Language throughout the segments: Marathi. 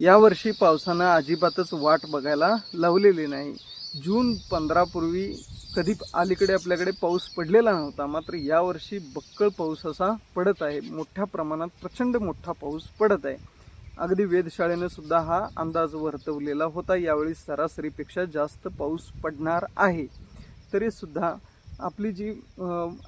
यावर्षी पावसानं अजिबातच वाट बघायला लावलेली नाही. जून पंधरापूर्वी कधी अलीकडे आपल्याकडे पाऊस पडलेला नव्हता मात्र यावर्षी बक्कळ पाऊस असा पडत आहे. मोठ्या प्रमाणात प्रचंड मोठा पाऊस पडत आहे. अगदी वेधशाळेनं सुद्धा हा अंदाज वर्तवलेला होता. यावेळी सरासरीपेक्षा जास्त पाऊस पडणार आहे. तरीसुद्धा आपली जी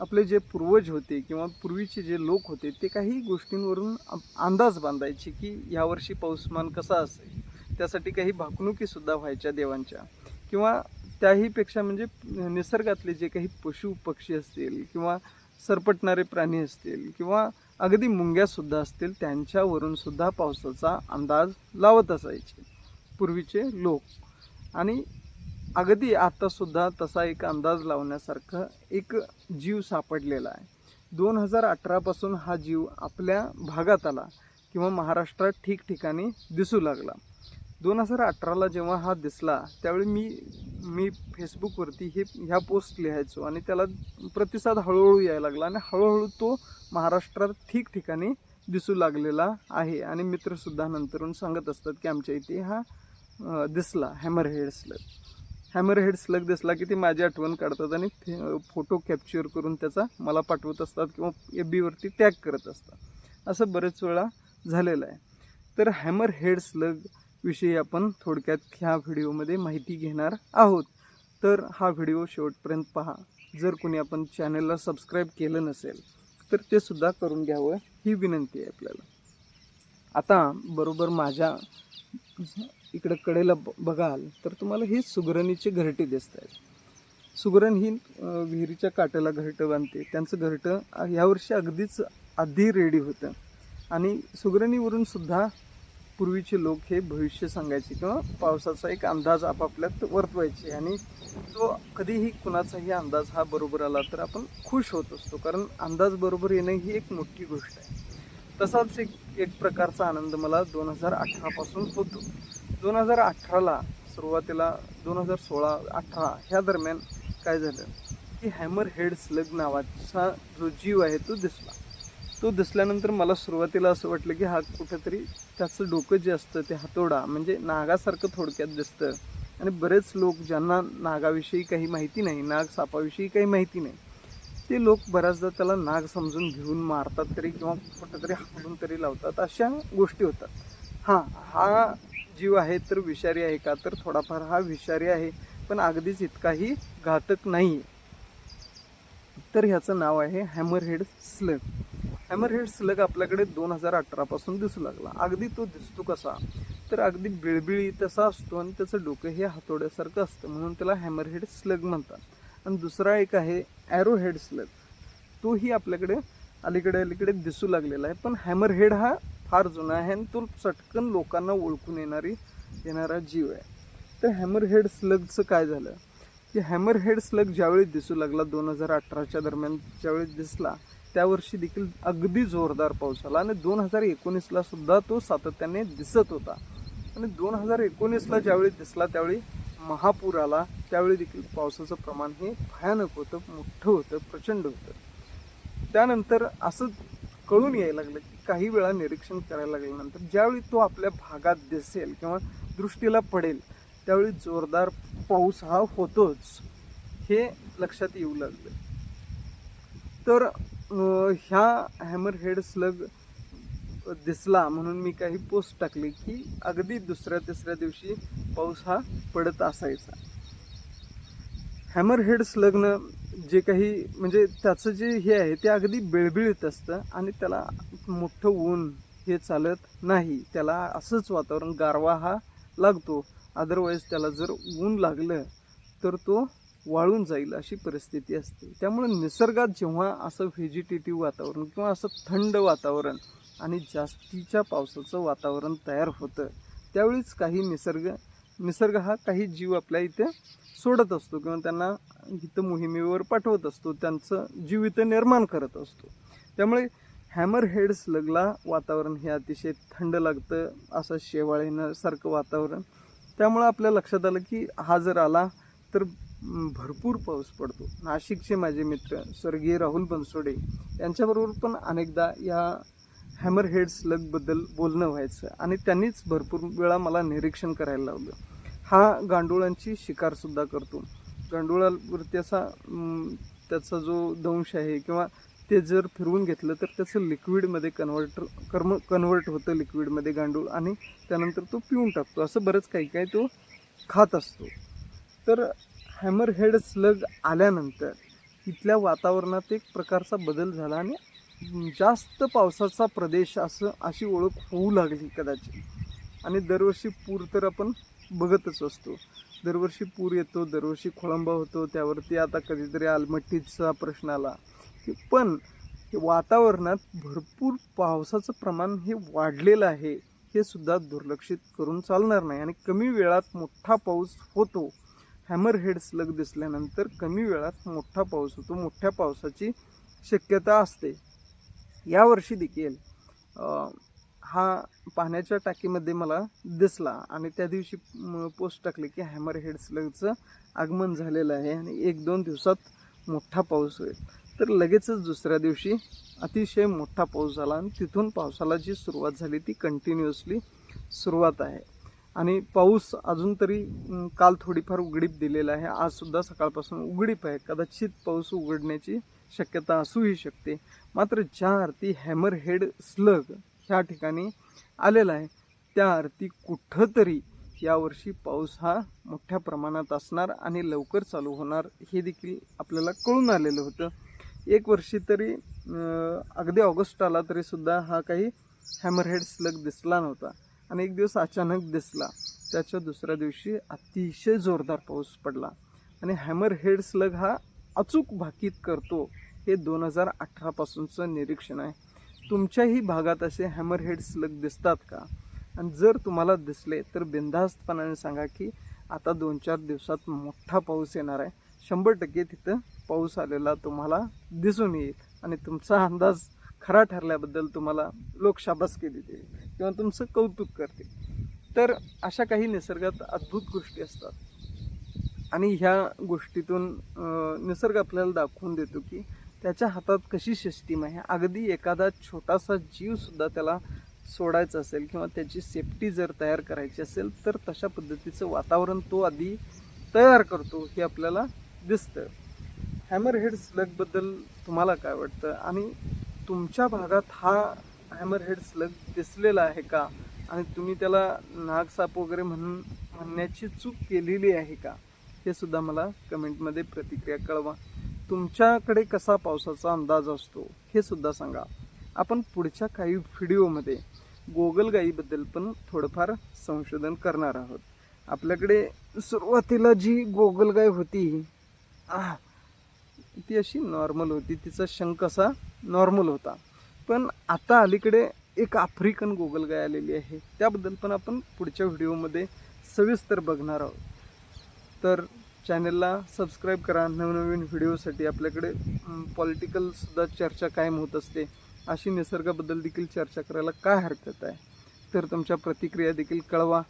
आपले जे पूर्वज होते किंवा पूर्वीचे जे लोक होते ते काही गोष्टींवरून अंदाज बांधायचे की यावर्षी पाऊसमान कसा असेल? त्यासाठी काही भाकणुकीसुद्धा व्हायच्या देवांच्या. किंवा त्याहीपेक्षा म्हणजे निसर्गातले जे काही पशु पक्षी असतील किंवा सरपटणारे प्राणी असतील किंवा अगदी मुंग्यासुद्धा असतील त्यांच्यावरून सुद्धा पावसाचा अंदाज लावत असायचे पूर्वीचे लोक. आणि अगदी आत्तासुद्धा तसा एक अंदाज लावण्यासारखं एक जीव सापडलेला आहे. दोन हजार अठरापासून हा जीव आपल्या भागात आला किंवा महाराष्ट्रात ठिकठिकाणी दिसू लागला. दोन हजार अठराला जेव्हा हा दिसला त्यावेळी मी मी फेसबुकवरती हे ह्या पोस्ट लिहायचो आणि त्याला प्रतिसाद हळूहळू यायला लागला आणि हळूहळू तो महाराष्ट्रात ठिकठिकाणी दिसू लागलेला आहे आणि मित्रसुद्धा नंतरून सांगत असतात की आमच्या इथे हा दिसला दिसला हॅमरहेड स्लग हॅमरहेड स्लग दिसला की ते माझी आठवण काढतात आणि फोटो कॅप्चर करून त्याचा मला पाठवत असतात किंवा एफ बीवरती टॅग करत असतात. असं बरेच वेळा झालेलं आहे. तर हॅमर हेड स्लग विषयी आपण थोडक्यात ह्या व्हिडिओमध्ये माहिती घेणार आहोत. तर हा व्हिडिओ शेवटपर्यंत पहा. जर कोणी आपण चॅनलला सबस्क्राईब केलं नसेल तर ते सुद्धा करून घ्यावं ही विनंती आहे आपल्याला. आता बरोबर माझ्या इकडं कडेला ब- बघाल तर तुम्हाला हे सुगरणीचे घरटे दिसत आहेत. सुगरण ही विहिरीच्या काट्याला घरटं बांधते. त्यांचं घरटं यावर्षी अगदीच आधी रेडी होतं. आणि सुगरणीवरून सुद्धा पूर्वीचे लोक हे भविष्य सांगायचे किंवा पावसाचा एक अंदाज आपापल्यात वर्तवायचे. आणि तो कधीही कुणाचाही अंदाज हा बरोबर आला तर आपण खुश होत असतो. कारण अंदाज बरोबर येणं ही एक मोठी गोष्ट आहे. तसाच एक एक प्रकारचा आनंद मला दोन हजार अठरापासून होतो. दोन हजार अठराला सुरुवातीला दोन हजार सोळा अठरा ह्या दरम्यान काय झालं? की हॅमर हेड स्लग नावाचा जो जीव आहे तो दिसला. तो दिसल्यानंतर मला सुरुवातीला असं वाटलं की हा कुठेतरी त्याचं डोकं जे असतं ते हातोडा म्हणजे नागासारखं थोडक्यात दिसतं. आणि बरेच लोक ज्यांना नागाविषयी काही माहिती नाही नाग सापाविषयी काही माहिती नाही ते लोक बऱ्याचदा त्याला नाग समजून घेऊन मारतात तरी किंवा कुठंतरी हाकडून तरी लावतात अशा गोष्टी होतात. हां हा जीव आहे तर विषारी आहे का? तर थोडाफार हा विषारी आहे पण अगदीच इतकाही घातक नाही. तर ह्याचं नाव आहे हॅमरहेड स्लग. हॅमरहेड स्लग आपल्याकडे दोन हजार अठरापासून दिसू लागला. अगदी तो दिसतो कसा? तर अगदी बिळबिळी तसा असतो आणि त्याचं डोकं हे हातोड्यासारखं असतं म्हणून त्याला हॅमरहेड स्लग म्हणतात. आणि दुसरा एक आहे ॲरोहेड स्लग. तोही आपल्याकडे अलीकडे अलीकडे दिसू लागलेला आहे पण हॅमरहेड हा फार जुना आहे आणि तो चटकन लोकांना ओळखून येणारी येणारा जीव आहे. तर हॅमरहेड स्लगचं काय झालं? की हॅमरहेड स्लग ज्यावेळी दिसू लागला दोन हजार अठराच्या दरम्यान ज्यावेळी दिसला त्या वर्षी देखील अगदी जोरदार पाऊस आला आणि दोन हजार एकोणीसला सुद्धा तो सातत्याने दिसत होता. आणि दोन हजार एकोणीसला ज्यावेळी दिसला त्यावेळी महापूर आला. त्यावेळी देखील पावसाचं प्रमाण हे भयानक होतं मोठं होतं प्रचंड होतं. त्यानंतर असं कळून यायला लागलं की काही वेळा निरीक्षण करायला लागल्यानंतर ज्यावेळी तो आपल्या भागात दिसेल किंवा दृष्टीला पडेल त्यावेळी जोरदार पाऊस हा होतोच हे लक्षात येऊ लागलं. तर ह्या हॅमर हेड स्लग दिसला म्हणून मी काही पोस्ट टाकली की अगदी दुसऱ्या तिसऱ्या दिवशी पाऊस हा पडत असायचा. हॅमर हेड स्लगनं जे काही म्हणजे त्याचं जे हे आहे ते अगदी बिळबिळीत असतं आणि त्याला मोठं ऊन हे चालत नाही. त्याला असंच वातावरण गारवा हा लागतो. अदरवाईज त्याला जर ऊन लागलं तर तो वाळून जाईल अशी परिस्थिती असते. त्यामुळे निसर्गात जेव्हा असं व्हेजिटेटिव्ह वातावरण किंवा असं थंड वातावरण आणि जास्तीच्या पावसाचं वातावरण तयार होतं त्यावेळीच काही निसर्ग निसर्ग हा काही जीव आपल्या इथे सोडत असतो किंवा त्यांना इथं मोहिमेवर पाठवत असतो त्यांचं जीवित निर्माण करत असतो. त्यामुळे हॅमर हेड स्लगला वातावरण हे अतिशय थंड लागतं असं शेवाळ येण्यासारखं वातावरण. त्यामुळं आपल्या लक्षात आलं की हा जर आला तर भरपूर पाऊस पडतो. नाशिकचे माझे मित्र स्वर्गीय राहुल बनसोडे यांच्याबरोबर पण अनेकदा या हॅमर हेड स्लगबद्दल बोलणं व्हायचं आणि त्यांनीच भरपूर वेळा मला निरीक्षण करायला लावलं. हा गांडुळांची शिकारसुद्धा करतो. गांडुळावरती असा त्याचा जो दंश आहे किंवा ते जर फिरवून घेतलं तर त्याचं लिक्विडमध्ये कन्वर्ट कर्म कन्वर्ट होतं लिक्विडमध्ये गांडूळ आणि त्यानंतर तो पिऊन टाकतो. असं बरंच काही काही तो खात असतो. तर हॅमर हेड स्लग आल्यानंतर इथल्या वातावरणात एक प्रकारचा बदल झाला आणि जास्त पावसाचा प्रदेश असं अशी ओळख होऊ लागली कदाचित. आणि दरवर्षी पूर तर आपण बघतच असतो. दरवर्षी पूर येतो दरवर्षी खोळंबा होतो त्यावरती आता कधीतरी आलमट्टीचा प्रश्न आला. की पण वातावरणात भरपूर पावसाचं प्रमाण हे वाढलेलं आहे हे सुद्धा दुर्लक्षित करून चालणार नाही. आणि कमी वेळात मोठा पाऊस होतो. हॅमर हेड स्लग दिसल्यानंतर कमी वेळात मोठा पाऊस होतो मोठ्या पावसाची शक्यता असते. यावर्षी देखील हा पाण्याच्या टाकीमध्ये मला दिसला आणि त्या दिवशी पोस्ट टाकली की हॅमर हेड स्लगचं आगमन झालेलं आहे आणि एक दोन दिवसात मोठा पाऊस होईल. तर लगेचच दुसऱ्या दिवशी अतिशय मोठा पाऊस झाला आणि तिथून पावसाला जी सुरुवात झाली ती कंटिन्युअसली सुरुवात आहे. आणि पाऊस अजून तरी काल थोडीफार उघडीप दिलेला आहे. आजसुद्धा सकाळपासून उघडीप आहे. कदाचित पाऊस उघडण्याची शक्यता असूही शकते. मात्र ज्या अर्थी हॅमर हेड स्लग ह्या ठिकाणी आलेला आहे. त्या अर्थी कुठंतरी यावर्षी पाऊस हा मोठ्या प्रमाणात असणार आणि लवकर चालू होणार हे देखील आपल्याला कळून आलेलं होतं. एक वर्षी तरी अगदी ऑगस्ट आला तरी सुद्धा हा काही हॅमरहेड स्लग दिसला नव्हता. आणि एक दिवस अचानक दिसला. त्याच्या दुसऱ्या दिवशी अतिशय जोरदार पाऊस पडला. आणि हॅमरहेड स्लग हा अचूक भाकीत करतो हे दोन हजार अठरापासूनचं निरीक्षण आहे. तुमच्याही भागात असे हॅमरहेड स्लग दिसतात का? आणि जर तुम्हाला दिसले तर बिनधास्तपणाने सांगा की आता दोन चार दिवसात मोठा पाऊस येणार आहे. शंभर टक्के तिथं पाऊस आलेला तुम्हाला दिसून येईल. आणि तुमचा अंदाज खरा ठरल्याबद्दल तुम्हाला लोक शाबासकी देतील किंवा तुमचं कौतुक करतील. तर अशा काही निसर्गात अद्भुत गोष्टी असतात. आणि ह्या गोष्टीतून निसर्ग आपल्याला दाखवून देतो की त्याच्या हातात कशी सिस्टीम आहे? अगदी एखादा छोटासा जीवसुद्धा त्याला सोडायचं असेल किंवा त्याची सेफ्टी जर तयार करायची असेल तर तशा पद्धतीचं वातावरण तो आधी तयार करतो हे आपल्याला दिसतं. हॅमर हेड स्लगबद्दल तुम्हाला काय वाटतं? आणि तुमच्या भागात हा हॅमर हेड स्लग दिसलेला आहे का? आणि तुम्ही त्याला नागसाप वगैरे म्हणून म्हणण्याची चूक केलेली आहे का? हे सुद्धा मला कमेंटमध्ये प्रतिक्रिया कळवा. तुमच्याकडे कसा पावसाचा अंदाज असतो हे सुद्धा सांगा. आपण पुढच्या काही व्हिडिओमध्ये गोगलगाईबद्दल पण थोडंफार संशोधन करणार आहोत. आपल्याकडे सुरुवातीला जी गोगलगाय होती आ, ती अशी नॉर्मल होती तिचा शंख असा नॉर्मल होता. पण आता अलीकडे एक आफ्रिकन गोगलगाय आलेली आहे त्याबद्दल पण आपण पुढच्या व्हिडिओमध्ये सविस्तर बघणार आहोत. तर चॅनलला सबस्क्राईब करा. नवनवीन व्हिडिओसाठी आपल्याकडे पॉलिटिकलसुद्धा चर्चा कायम होत असते. अशी निसर्गाबद्दल देखील चर्चा करायला काय हरकत आहे? तर तुमच्या प्रतिक्रिया देखील कळवा.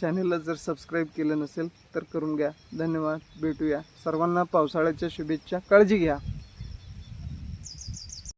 चॅनलला जर सबस्क्राईब केलं नसेल तर करून घ्या. धन्यवाद. भेटूया. सर्वांना पावसाळ्याच्या शुभेच्छा. काळजी घ्या.